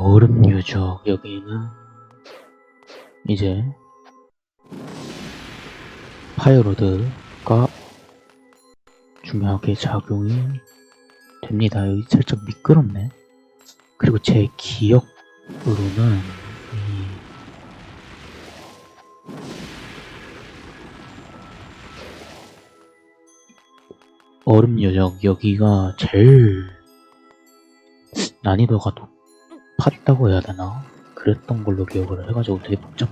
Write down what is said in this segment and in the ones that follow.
얼음 유적 여기는 이제 파이어로드가 중요하게 작용이 됩니다. 여기 살짝 미끄럽네. 그리고 제 기억으로는 이 얼음 유적 여기가 제일 난이도가 높 았다고 해야 되나? 그랬던 걸로 기억을 해가지고 되게 복잡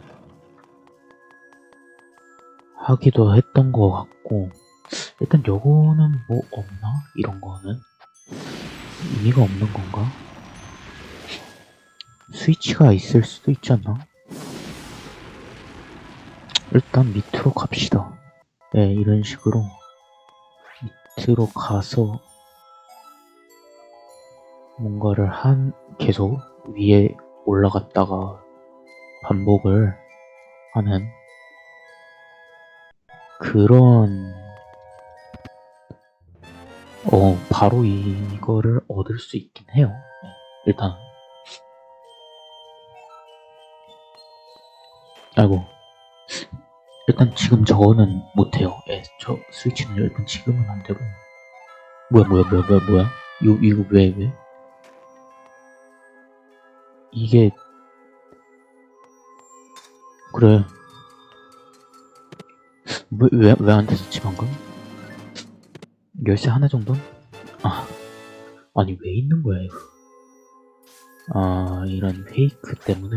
하기도 했던 것 같고 일단 요거는 뭐 없나? 이런 거는 의미가 없는 건가? 스위치가 있을 수도 있지 않나? 일단 밑으로 갑시다. 네, 이런 식으로 밑으로 가서 뭔가를 한 계속 위에 올라갔다가 반복을 하는 그런 어 바로 이거를 얻을 수 있긴 해요. 네, 일단 아이고 일단 지금 저거는 못해요. 예, 저 스위치는 일단 지금은 안 되고 뭐야 뭐야 뭐야 뭐야 뭐야 이거 이거 왜 왜? 이게 그래 왜왜 안 됐었지 방금? 열쇠 하나 정도? 아 아니 왜 있는 거야 이거? 아 이런 페이크 때문에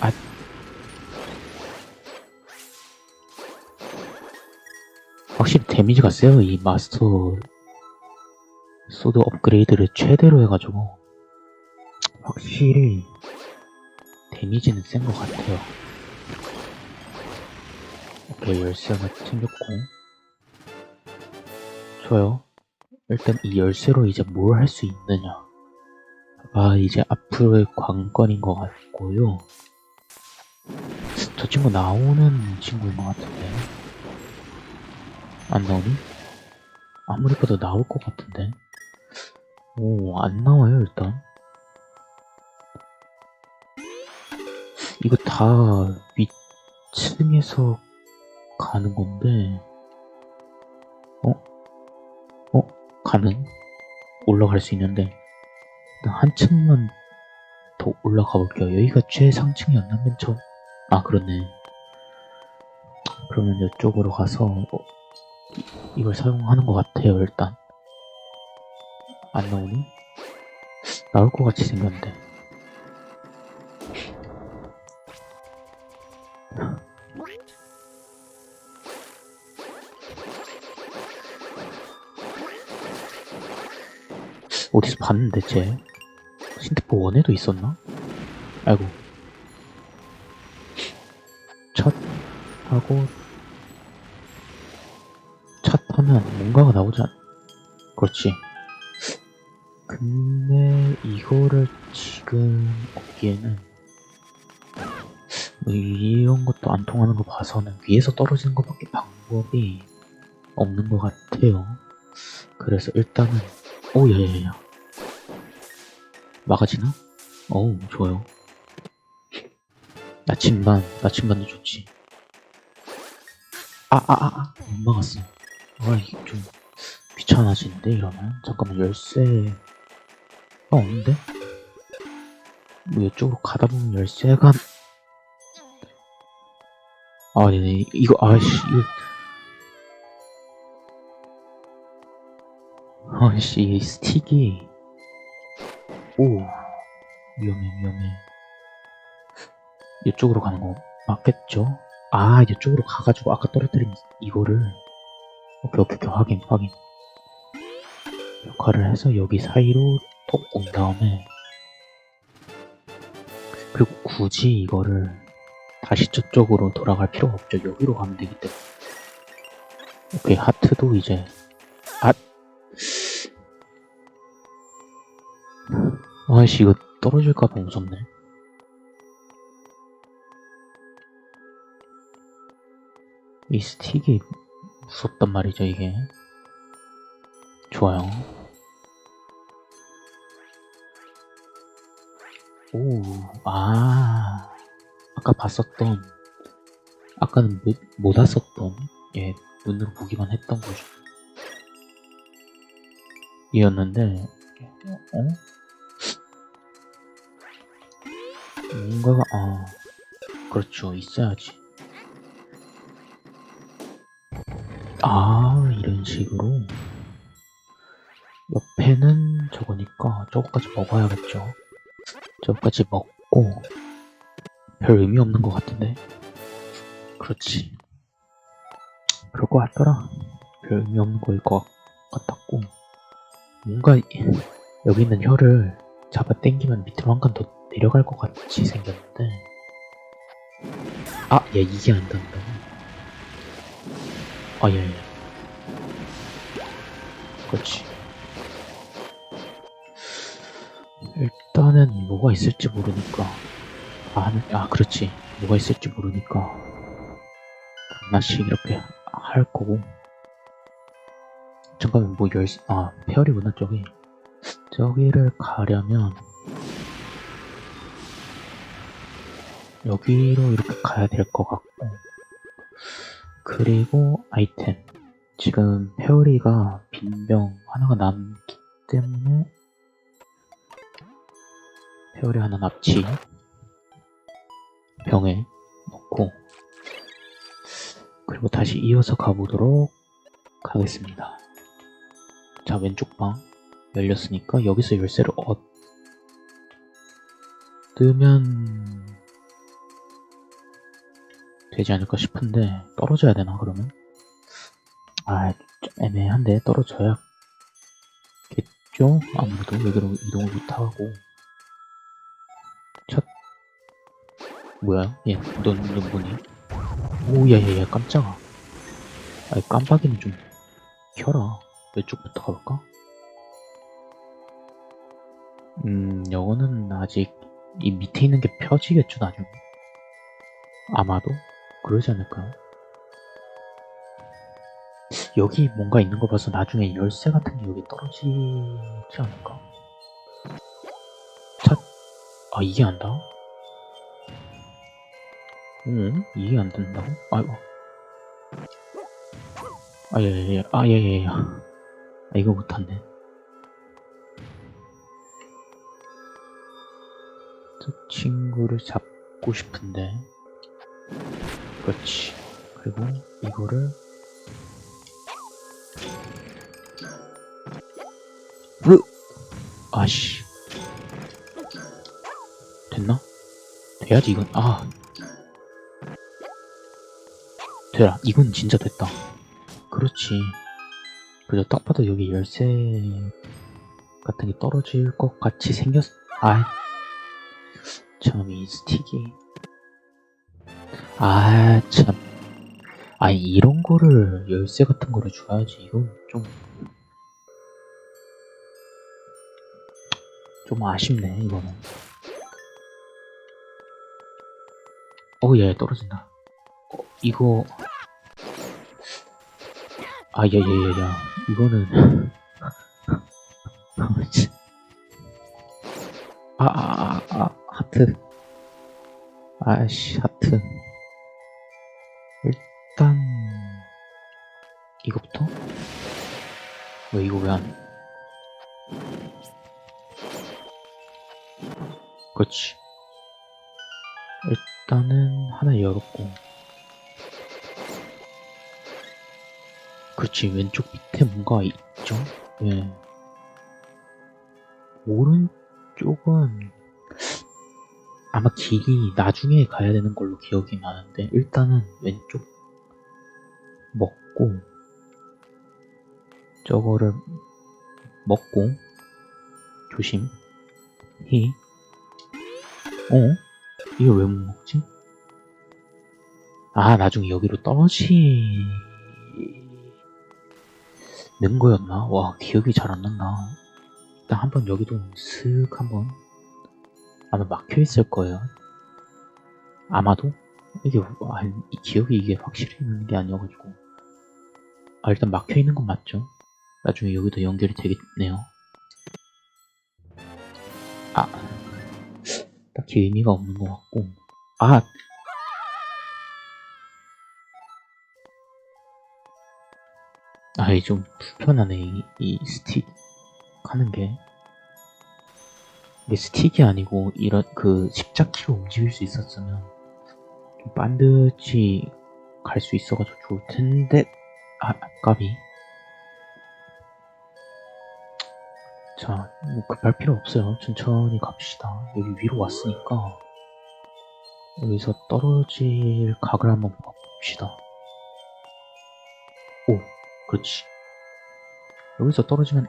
아 확실히 데미지가 세요 이 마스터 소드 업그레이드를 최대로 해가지고 확실히 데미지는 센 것 같아요. 오케이 열쇠가 챙겼고 좋아요. 일단 이 열쇠로 이제 뭘 할 수 있느냐 아 이제 앞으로의 관건인 것 같고요. 저 친구 나오는 친구인 것 같은데 안 나오니? 아무리 봐도 나올 것 같은데 오, 안 나와요, 일단. 이거 다 위층에서 가는 건데, 어? 어? 가능? 올라갈 수 있는데, 일단 한층만 더 올라가 볼게요. 여기가 최상층이었나, 맨 처음? 아, 그렇네. 그러면 이쪽으로 가서, 어, 이- 이걸 사용하는 것 같아요, 일단. 안 나오니? 나올 것 같이 생겼는데. 어디서 봤는데, 쟤? 신트포 원에도 있었나? 아이고. 첫, 하고, 첫 하면 뭔가가 나오지 않, 그렇지. 근데 이거를 지금 얻기에는 뭐 이런 것도 안 통하는 거 봐서는 위에서 떨어지는 것밖에 방법이 없는 것 같아요. 그래서 일단은 오 야야야 막아지나? 어우 좋아요. 나침반 나침반도 좋지. 아 아 아 아 못 막았어. 아 이게 좀 귀찮아지는데 이러면 잠깐만 열쇠 아 없는데? 뭐 이쪽으로 가다 보면 열쇠가 아 네네 이거 아씨 이거. 아씨 이 스틱이. 오 위험해 위험해. 이쪽으로 가는 거 맞겠죠? 아 이쪽으로 가가지고 아까 떨어뜨린 이거를. 오케이 오케이 오케이 확인 확인. 역할을 해서 여기 사이로 톡 온 다음에 그리고 굳이 이거를 다시 저쪽으로 돌아갈 필요가 없죠. 여기로 가면 되기 때문에. 오케이 하트도 이제 아 아이씨 이거 떨어질까봐 무섭네. 이 스틱이 무섭단 말이죠 이게. 좋아요 오, 아, 아까 봤었던, 아까는 못, 못 왔었던, 예, 눈으로 보기만 했던 곳이, 이었는데, 어? 뭔가가, 아, 그렇죠, 있어야지. 아, 이런 식으로. 옆에는 저거니까 저거까지 먹어야겠죠. 저거까지 먹고 별 의미 없는 것 같은데. 그렇지. 그럴 것 같더라. 별 의미 없는 거일 것 같았고. 뭔가 이- 여기 있는 혀를 잡아 당기면 밑으로 한 칸 더 내려갈 것 같이 생겼는데. 아, 야, 이게 안 된다. 아, 예, 예. 그렇지. 일단은 뭐가 있을지 모르니까. 아, 아, 그렇지. 뭐가 있을지 모르니까. 하나씩 이렇게 할 거고. 잠깐만, 뭐 열, 아, 페어리구나, 저기. 저기를 가려면, 여기로 이렇게 가야 될 것 같고. 그리고 아이템. 지금 페어리가 빈병 하나가 남기 때문에 페어리 하나 납치 병에 넣고 그리고 다시 이어서 가보도록 하겠습니다. 자 왼쪽 방 열렸으니까 여기서 열쇠를 얻으면 되지 않을까 싶은데 떨어져야 되나 그러면? 아, 좀 애매한데 떨어져야겠죠? 아무래도 여기로 이동을 못하고 뭐야? 얘, 넌, 넌 뭐니? 오, 야, 야, 야, 깜짝아. 아이, 깜빡이는 좀 켜라. 왼쪽부터 가볼까? 음, 요거는 아직 이 밑에 있는 게 펴지겠죠, 나중에. 아마도? 그러지 않을까요? 여기 뭔가 있는 거 봐서 나중에 열쇠 같은 게 여기 떨어지지 않을까? 차, 아, 이게 안다? 응? 이게 안 된다고? 아이고. 아, 예, 예, 예. 아, 예, 예, 예. 아, 이거 못한네. 저 친구를 잡고 싶은데. 그렇지. 그리고 이거를. 으! 아씨. 됐나? 돼야지, 이건. 아. 되라. 이건 진짜 됐다. 그렇지. 그저 딱 봐도 여기 열쇠 같은 게 떨어질 것 같이 생겼, 아이. 참, 이 스틱이. 아, 참. 아니, 이런 거를, 열쇠 같은 거를 줘야지. 이건 좀, 좀 아쉽네, 이거는. 어, 예, 떨어진다. 어, 이거, 아, 야, 야, 야, 야. 이거는. 아, 아, 아, 아, 하트. 아씨, 하트. 일단, 이거부터? 왜, 이거 왜 안. 그렇지. 일단은, 하나 열었고. 그렇지 왼쪽 밑에 뭔가 있죠? 예. 오른쪽은 아마 길이 나중에 가야 되는 걸로 기억이 나는데 일단은 왼쪽 먹고 저거를 먹고 조심 히 어? 이거 왜 못 먹지? 아 나중에 여기로 떨어지 는 거였나? 와, 기억이 잘 안 난다. 일단 한번 여기도 슥 한번 아마 막혀 있을 거예요. 아마도 이게 아, 이 기억이 이게 확실히 있는 게 아니어가지고 아 일단 막혀 있는 건 맞죠? 나중에 여기도 연결이 되겠네요. 아 딱히 의미가 없는 것 같고. 아! 아, 이좀 불편하네, 이, 이 스틱 하는 게. 이게 스틱이 아니고, 이런, 그, 십자키로 움직일 수 있었으면, 좀 반드시 갈 수 있어가지고 좋을 텐데, 아, 까비. 자, 뭐 급할 필요 없어요. 천천히 갑시다. 여기 위로 왔으니까, 여기서 떨어질 각을 한번 봅시다. 오, 그렇지. 여기서 떨어지면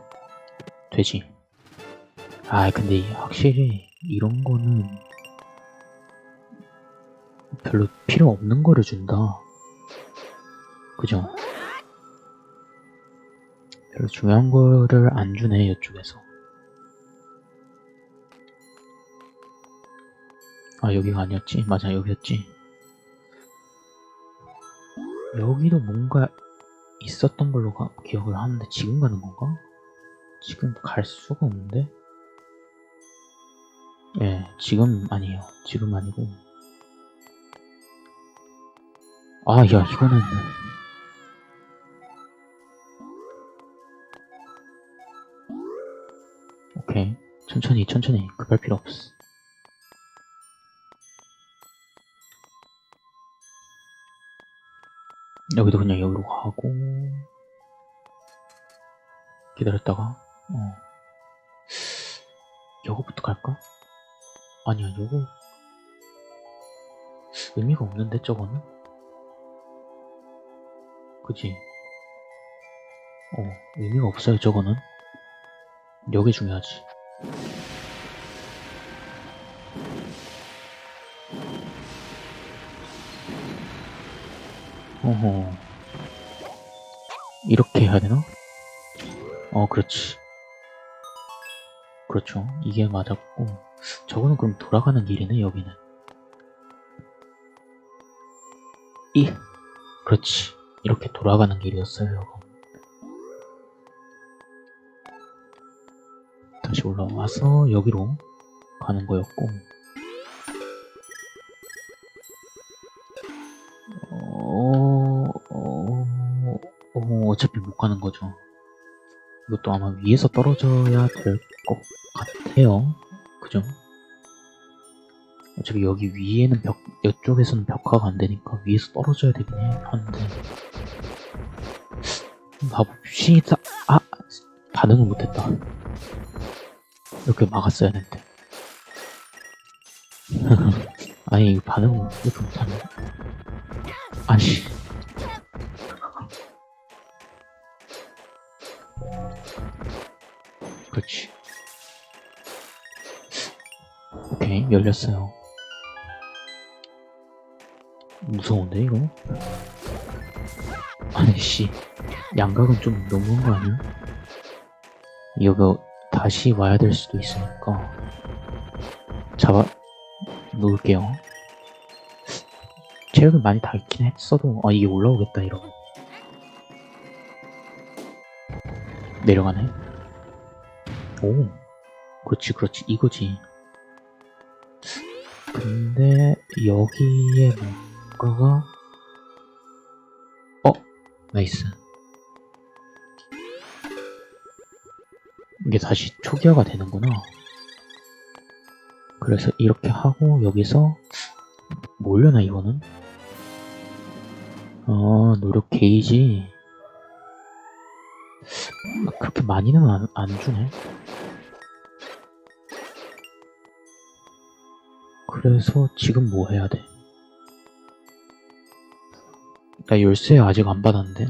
되지. 아, 근데 확실히 이런 거는 별로 필요 없는 거를 준다. 그죠? 별로 중요한 거를 안 주네, 이쪽에서. 아, 여기가 아니었지? 맞아, 여기였지. 여기도 뭔가 있었던 걸로 가- 기억을 하는데 지금 가는 건가? 지금 갈 수가 없는데? 예, 지금 아니에요. 지금 아니고. 아, 야, 이거는. 오케이. 천천히, 천천히. 급할 필요 없어. 여기도 그냥 여기로 가고 기다렸다가 어 요거부터 갈까? 아니야 요거 의미가 없는데 저거는? 그지? 어 의미가 없어요 저거는 요게 중요하지 어허. 이렇게 해야 되나? 어 그렇지. 그렇죠. 이게 맞았고. 저거는 그럼 돌아가는 길이네 여기는. 이. 그렇지. 이렇게 돌아가는 길이었어요 여러분 다시 올라와서 여기로 가는 거였고 못 가는 거죠. 이것도 아마 위에서 떨어져야 될 것 같아요. 그죠? 어차피 여기 위에는 벽, 이쪽에서는 벽화가 안 되니까 위에서 떨어져야 되긴 해, 하는데. 바봅시다. 아! 반응을 못했다. 이렇게 막았어야 했는데. 아니, 왜 이렇게 못하네. 아니. 열렸어요. 무서운데, 이거? 아니, 씨. 양각은 좀 너무한 거 아니야? 이거 다시 와야 될 수도 있으니까. 잡아, 놓을게요. 체력이 많이 닳긴 했어도, 아, 이게 올라오겠다, 이러면. 내려가네. 오, 그렇지, 그렇지, 이거지. 근데, 여기에 뭔가가, 어, 나이스. 이게 다시 초기화가 되는구나. 그래서 이렇게 하고, 여기서, 뭐려나, 이거는? 아, 노력 게이지. 그렇게 많이는 안, 안 주네. 그래서 지금 뭐 해야 돼? 나 열쇠 아직 안 받았는데.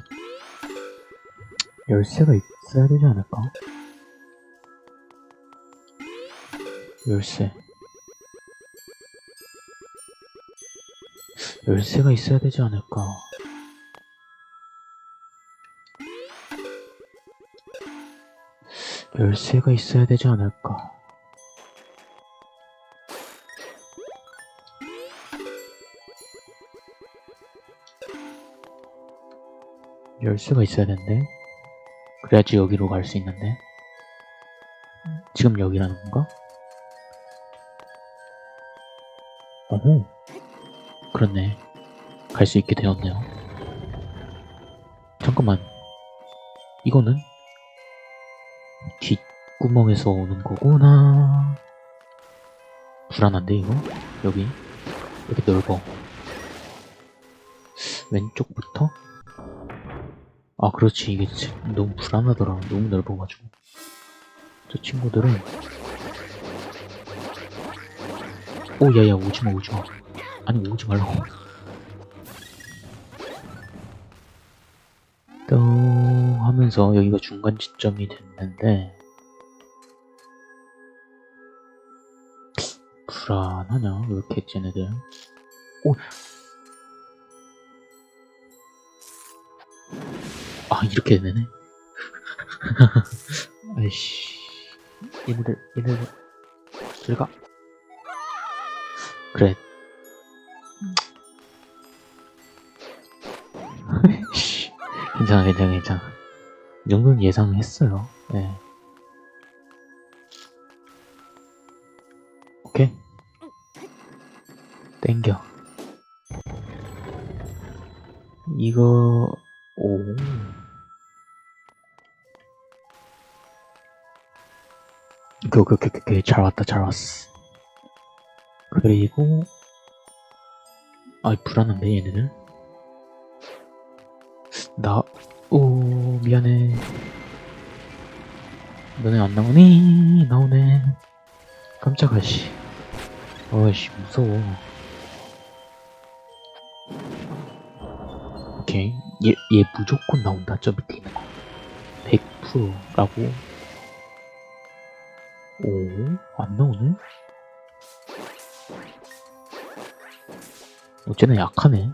열쇠가 있어야 되지 않을까? 열쇠. 열쇠가 있어야 되지 않을까? 열쇠가 있어야 되지 않을까? 열쇠가 있어야 되는데 그래야지 여기로 갈 수 있는데 지금 여기라는 건가? 어허. 그렇네. 갈 수 있게 되었네요. 잠깐만. 이거는 뒷구멍에서 오는 거구나. 불안한데, 이거? 여기. 여기 넓어. 왼쪽부터? 아, 그렇지. 이게 지- 너무 불안하더라. 너무 넓어가지고. 저 친구들은. 오, 야, 야, 오지마, 오지마. 아니, 오지 말라고. 또 하면서 여기가 중간 지점이 됐는데 불안하냐? 왜 이렇게 쟤네들? 오! 아 이렇게 되네. 아이씨, 얘네들 얘네들 들가. 그래. 씨. 괜찮아, 괜찮아, 괜찮아. 이 정도는 예상했어요. 예. 오케이. 땡겨. 이거, 오. 오케이, 오케이, 오케이, 오케이. 잘 왔다, 잘 왔어. 그리고, 아이, 불안한데, 얘네들? 나, 오, 미안해. 너네 안 나오니? 나오네. 깜짝아, 씨. 어이씨, 무서워. 오케이. 얘, 얘 무조건 나온다, 저 밑에 있는 거. 100%라고. 오, 안 나오네? 어쨌든 약하네.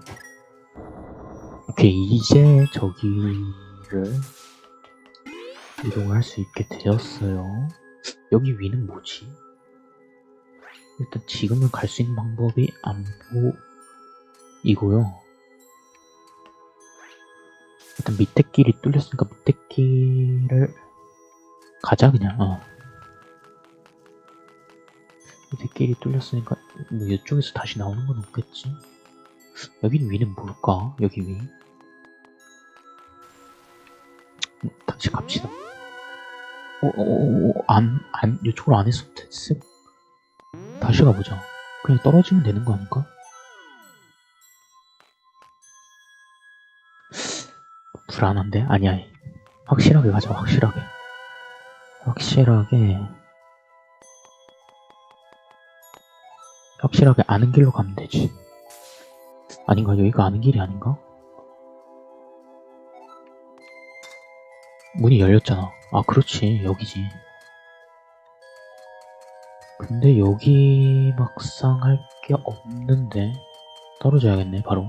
오케이, 이제 저기를 이동할 수 있게 되었어요. 여기 위는 뭐지? 일단 지금은 갈 수 있는 방법이 안 보이고요. 일단 밑에 길이 뚫렸으니까 밑에 길을 가자 그냥. 어. 밑에 길이 뚫렸으니까 뭐 이쪽에서 다시 나오는 건 없겠지. 여긴 위는 뭘까? 여기 위. 음, 다시 갑시다. 어, 어, 어, 어, 안, 안, 이쪽으로 안 했으면 됐어. 다시 가보자. 그냥 떨어지면 되는 거 아 불안한데? 아니야. 확실하게 가자, 확실하게. 확실하게. 확실하게 아는 길로 가면 되지. 아닌가? 여기가 아는 길이 아닌가? 문이 열렸잖아. 아, 그렇지. 여기지. 근데 여기 막상 할 게 없는데. 떨어져야겠네, 바로.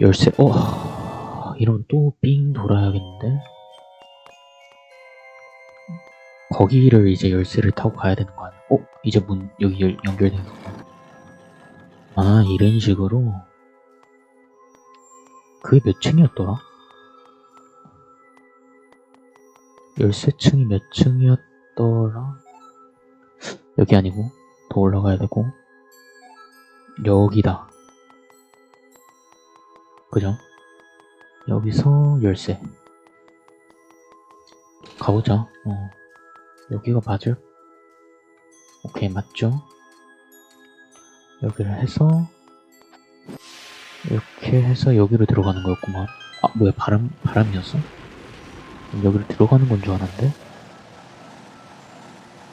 열쇠, 어, 이러면 또삥 돌아야겠는데? 거기를 이제 열쇠를 타고 가야 되는 거 아니야? 어? 이제 문, 여기 열, 연결되는 거. 아, 이런 식으로. 그게 몇 층이었더라? 열쇠층이 몇 층이었더라? 여기 아니고, 더 올라가야 되고, 여기다. 그죠? 여기서 열쇠. 가보자. 어. 여기가 맞을? 오케이, 맞죠? 여기를 해서 이렇게 해서 여기로 들어가는 거였구만. 아 뭐야 바람 바람이었어? 여기로 들어가는 건 줄 알았는데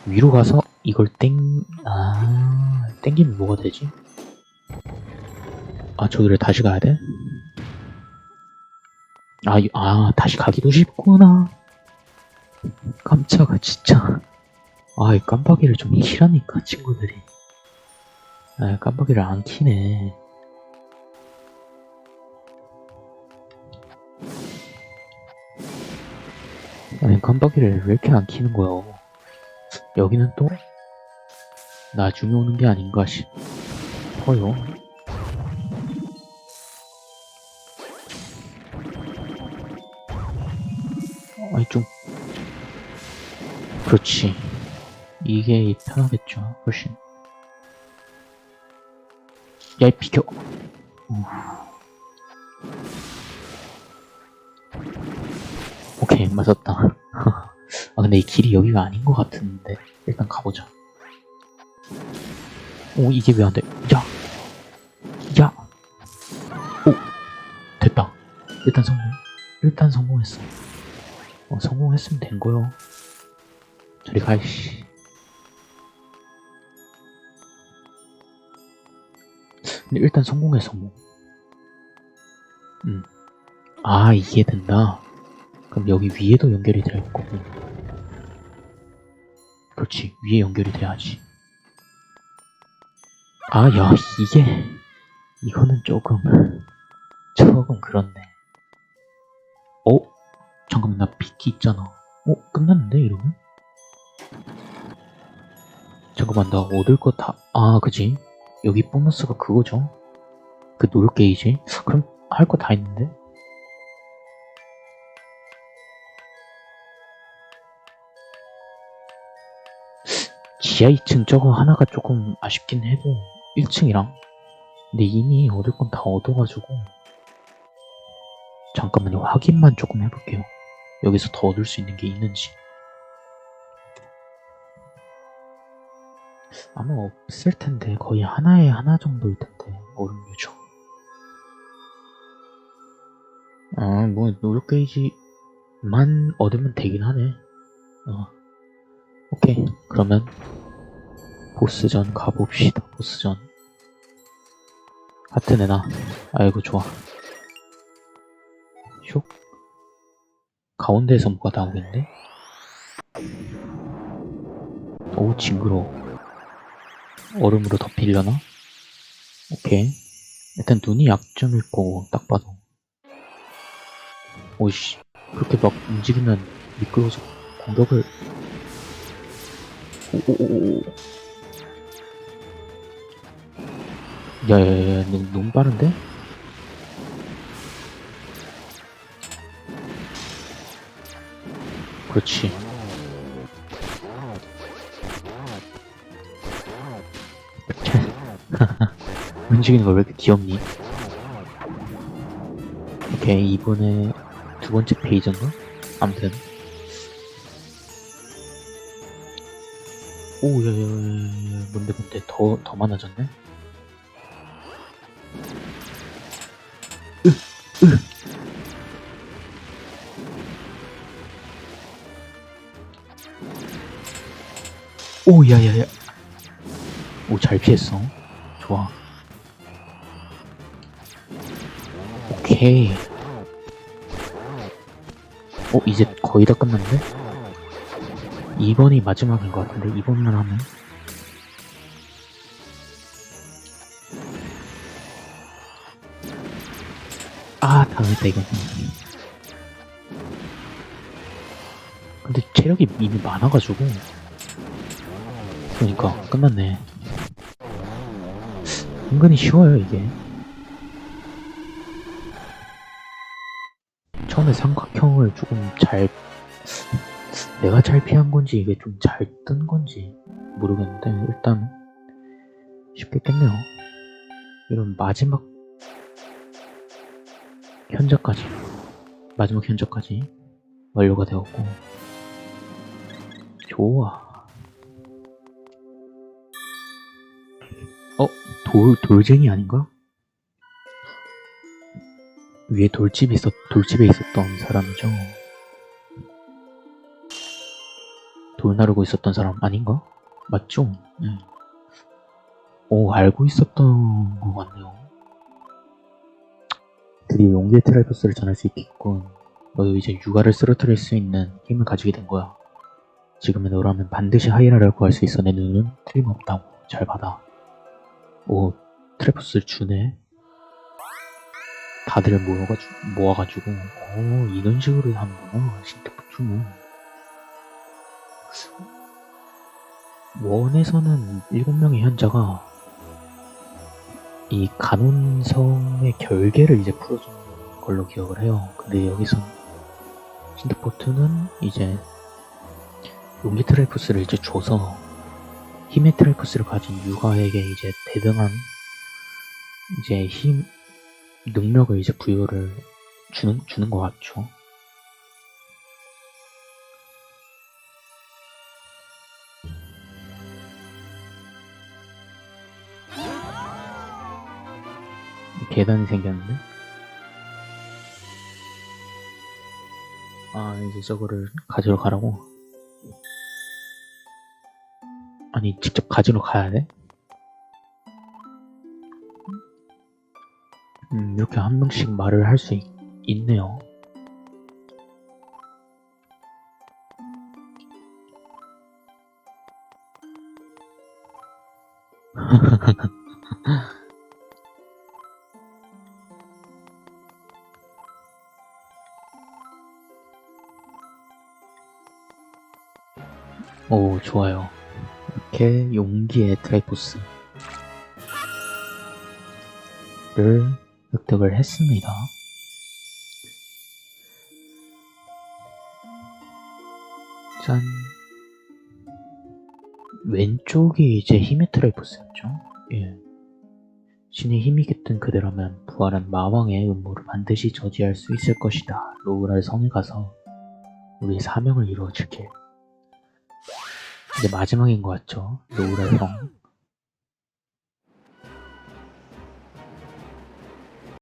위로 가서 이걸 땡 아 땡기면 뭐가 되지? 아 저기를 다시 가야 돼? 아, 이- 아 다시 가기도 쉽구나. 깜짝아 진짜. 아이 깜빡이를 좀 키라니까 친구들이. 아, 깜빡이를 안 키네. 아니, 깜빡이를 왜 이렇게 안 키는 거야? 여기는 또 나중에 오는 게 아닌가 싶어요. 아니, 좀. 그렇지. 이게 편하겠죠, 훨씬. 야, 이 비켜! 우. 오케이, 맞았다. 아, 근데 이 길이 여기가 아닌 것 같은데. 일단 가보자. 오, 이게 왜 안 돼? 야! 야! 오! 됐다. 일단 성공. 일단 성공했어. 어, 성공했으면 된 거요. 저리 가, 이씨. 근데 일단 성공해, 성공. 음. 아, 이게 된다. 그럼 여기 위에도 연결이 될 거고. 그렇지, 위에 연결이 돼야지. 아, 야, 이게, 이거는 조금, 조금 그렇네. 어? 잠깐만, 나 비키 있잖아. 어? 끝났는데, 이러면? 잠깐만, 나 얻을 거 다, 아, 그지? 여기 보너스가 그거죠? 그 노력 게이지? 그럼 할 거다 있는데? 지하 2층 저거 하나가 조금 아쉽긴 해도 1층이랑 근데 이미 얻을 건 다 얻어가지고 잠깐만요 확인만 조금 해볼게요 여기서 더 얻을 수 있는 게 있는지. 아마 없을 텐데. 거의 하나에 하나 정도일 텐데. 얼음류죠 아뭐 노력 게이지만 얻으면 되긴 하네. 어. 오케이. 그러면 보스전 가봅시다. 보스전. 하트 내놔. 아이고 좋아. 슉 가운데에서 뭐가 나오겠네? 오 징그러워. 얼음으로 덮이려나? 오케이. 일단 눈이 약점일 거고 딱 봐도. 오이씨 그렇게 막 움직이면 미끄러워서 공격을. 오오오오 야야야 너무, 너무 빠른데? 그렇지 움직이는 걸 왜 이렇게 귀엽니? 오케이 이번에 두 번째 페이지인가? 아무튼 오, 야, 야, 야, 야, 뭔데, 뭔데, 더, 더 많아졌네? 오, 야, 야, 야. 오, 잘 피했어. 좋아. 오케이. 어, 이제 거의 다 끝났는데? 2번이 마지막인 것 같은데 2번만 하면 아 당했다 이건 근데 체력이 이미 많아가지고 그러니까 끝났네 은근히 쉬워요 이게 처음에 삼각형을 조금 잘 내가 잘 피한 건지 이게 좀 잘 뜬 건지 모르겠는데 일단 쉽게 깼네요. 이런 마지막 현자까지 마지막 현자까지 완료가 되었고 좋아. 어? 돌, 돌쟁이 아닌가? 위에 돌집이 있었, 돌집에 있었던 사람이죠. 돌 나르고 있었던 사람 아닌가? 맞죠? 응. 오, 알고 있었던 것 같네요. 드디어 용기의 트라이버스를 전할 수 있겠군. 너도 이제 육아를 쓰러뜨릴 수 있는 힘을 가지게 된 거야. 지금의 너라면 반드시 하이라를 구할 수 있어. 내 눈은 틀림없다고. 잘 받아. 오, 트라이버스를 주네. 다들 모여가지고, 모아가지고, 오, 이런 식으로 하는구나. 신테포트는. 원에서는 7명의 현자가 이 간혼성의 결계를 이제 풀어주는 걸로 기억을 해요. 근데 여기서 신드포트는 이제 용기 트라이프스를 이제 줘서 힘의 트라이포스를 가진 유가에게 이제 대등한 이제 힘 능력을 이제 부여를 주는 주는 것 같죠. 계단이 생겼는데? 아, 이제 저거를 가지러 가라고? 아니, 직접 가지러 가야 돼? 음, 이렇게 한 명씩 말을 할 수 있네요. 오, 좋아요. 이렇게 용기의 트라이포스를 획득을 했습니다. 짠. 왼쪽이 이제 힘의 트라이포스였죠. 예. 신의 힘이 깃든 그대라면 부활한 마왕의 음모를 반드시 저지할 수 있을 것이다. 로우랄 성에 가서 우리의 사명을 이루어줄게. 이제 마지막인 것 같죠? 로우랄 성.